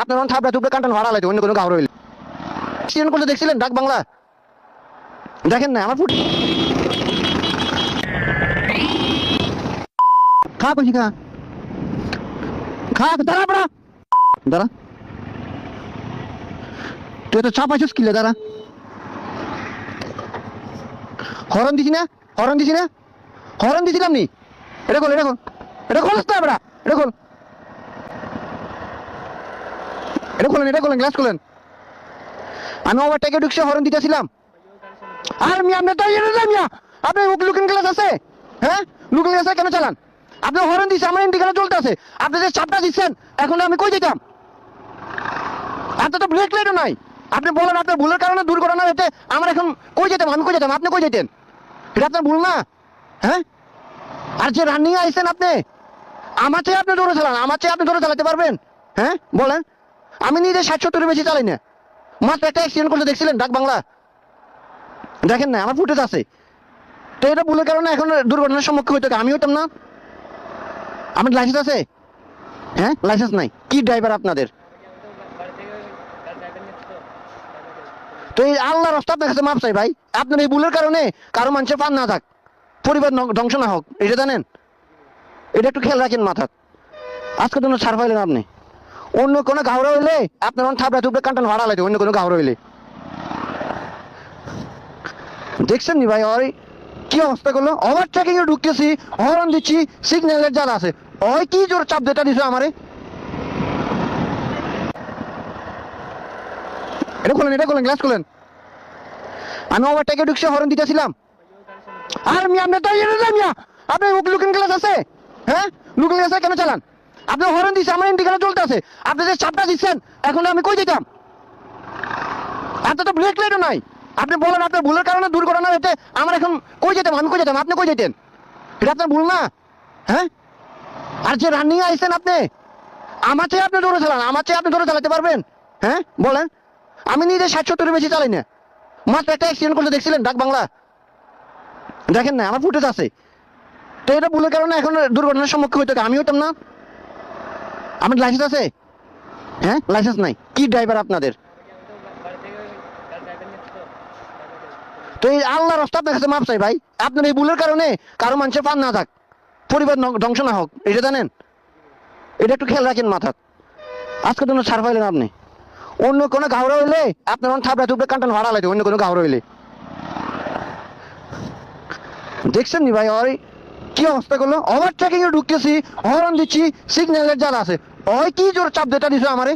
আপনার মন থাপড়া তুপড়ে কান্টান ভাড়া লাইতে অন্য কোনো গাহর হইলে। অ্যাক্সিডেন্ট করতে দেখছিলেন ডাক বাংলা? দেখেন না, আমার ফুট খা কইছি খা। খা, দাঁড়া পড়া দাঁড়া। তুই তো চাপাইছিস কিলে, দাঁড়া। হরন দিছি না? হরন দিছি না? হরন দিছিলাম নি? এটা খোল এটা খোল। এটা খোলস না বেড়া এটা খোল। এটা খোলেন এটা খোলেন, গ্লাস খোলেন। আমি ওভারটেকে ঢুকছে, হরন দিতেছিলাম। আর মিয়া, আপনি রইলেন মিয়া। আপনি লুকিং গ্লাস আছে? হ্যাঁ? লুকিং গ্লাস কেন চালান? আপনি হরন দিছে আমার ইন্ডিকেটার চলতে আছে আপনি যে চাপটা দিচ্ছেন, এখন আমি কই যেতাম? আপনার তো ব্রেক লাইটও নাই। আপনি বলেন, আপনার ভুলের কারণে দুর্ঘটনা হয়েছে, আমার এখন কই যেতাম? আমি কই যেতাম? আপনি কই যেতেন? এটা আপনার ভুল না? হ্যাঁ? আর যে রানিং আইছেন আপনি, আমার চেয়ে আপনি দৌড়ে চালান, আমার চেয়ে আপনি দৌড়ে চালাতে পারবেন? হ্যাঁ? বলেন। আমি নিজে ষাট সত্তরের বেশি চালাই না। মাত্র একটা অ্যাক্সিডেন্ট করতে দেখছিলেন? ডাক বাংলা। দেখেন না, আমার ফুটেজ আছে। তো এটা ভুলের কারণে এখন দুর্ঘটনার সম্মুখীন হইতে আমি হতাম না। আমার লাইসেন্স আছে? হ্যাঁ লাইসেন্স নাই। কি ড্রাইভার আপনাদের? তো এই আল্লাহ রাস্তা আপনার কাছে মাপ চাই ভাই। আপনার এই ভুলের কারণে কারও মানুষের পান না থাক। পরিবার ধ্বংস না হোক। এটা জানেন? এটা একটু খেয়াল রাখেন মাথাত আজকে জন্য ছাড় পাইলেন আপনি। অন্য কোনো গাহরা হইলে আপনার মন থাপড়া তুপড়ে কান্টান ভাড়া লাগে অন্য কোনো গাহরা হইলে। দেখছেন নি ভাই, ওই কি অবস্থা করল? ওভার ট্রেকিং এ ঢুকতেছি হরন দিচ্ছি সিগন্যালের জাল আছে। ওই কি জোর চাপ দেটা দিছে আমারে? এটা খোলেন এটা খোলেন গ্লাস খোলেন। আমি ওভারটেকে ঢুকছে হরন দিতেছিলাম। আর মিয়া আপনি মিয়া আপনি লুকিং গ্লাস আছে? হ্যাঁ? লুকিং গ্লাস কেন চালান? আপনি হরন দিচ্ছে আমার ইন্ডিকেটার চলতে আছে আপনি যে চাপটা দিচ্ছেন, এখন আমি কই আপনার তো ব্রেক লাইটও নাই। আপনি বলেন আপনার ভুলের কারণে দুর্ঘটনা হয়েছে, আমার এখন কই যেতাম? আমি কই যেতাম? আপনি কই যেতেন? এটা আপনার ভুল না? হ্যাঁ? আর যে রানিং আইছেন আপনি, আমার চেয়ে আপনি দৌড়ে চালান, আমার চেয়ে আপনি দৌড়ে চালাতে পারবেন? হ্যাঁ? বলেন। আমি নিজে ষাট সত্তরের বেশি চালাই না। মাত্র একটা অ্যাক্সিডেন্ট করতে দেখছিলেন, ডাক বাংলা। দেখেন না, আমার ফুটেজ আছে। তো এটা ভুলের কারণে এখন দুর্ঘটনার সম্মুখীন হইতে। আমি হতাম না। আমার লাইসেন্স আছে? হ্যাঁ লাইসেন্স নাই। কি ড্রাইভার আপনাদের? তো এই আল্লাহ রাস্তা আপনার কাছে মাপ চাই ভাই। আপনার এই ভুলের কারণে কারও মানুষের পান না থাক। পরিবার ধ্বংস না হোক, এটা জানেন? এটা একটু খেয়াল রাখেন মাথাত আজকে জন্য ছাড় পাইলেন আপনি। অন্য কোনো গাহরা হইলে আপনার মন থাপড়া তুপড়ে কান্টান ভাড়া লাগে অন্য কোনো গাহরা হইলে। দেখছেন নি ভাই, ওই কি অবস্থা করল? ওভার ট্রেকিং এ ঢুকতেছি হরন দিচ্ছি সিগন্যালের জাল আছে। ওই কি জোর চাপ দেটা নিছো আমারে?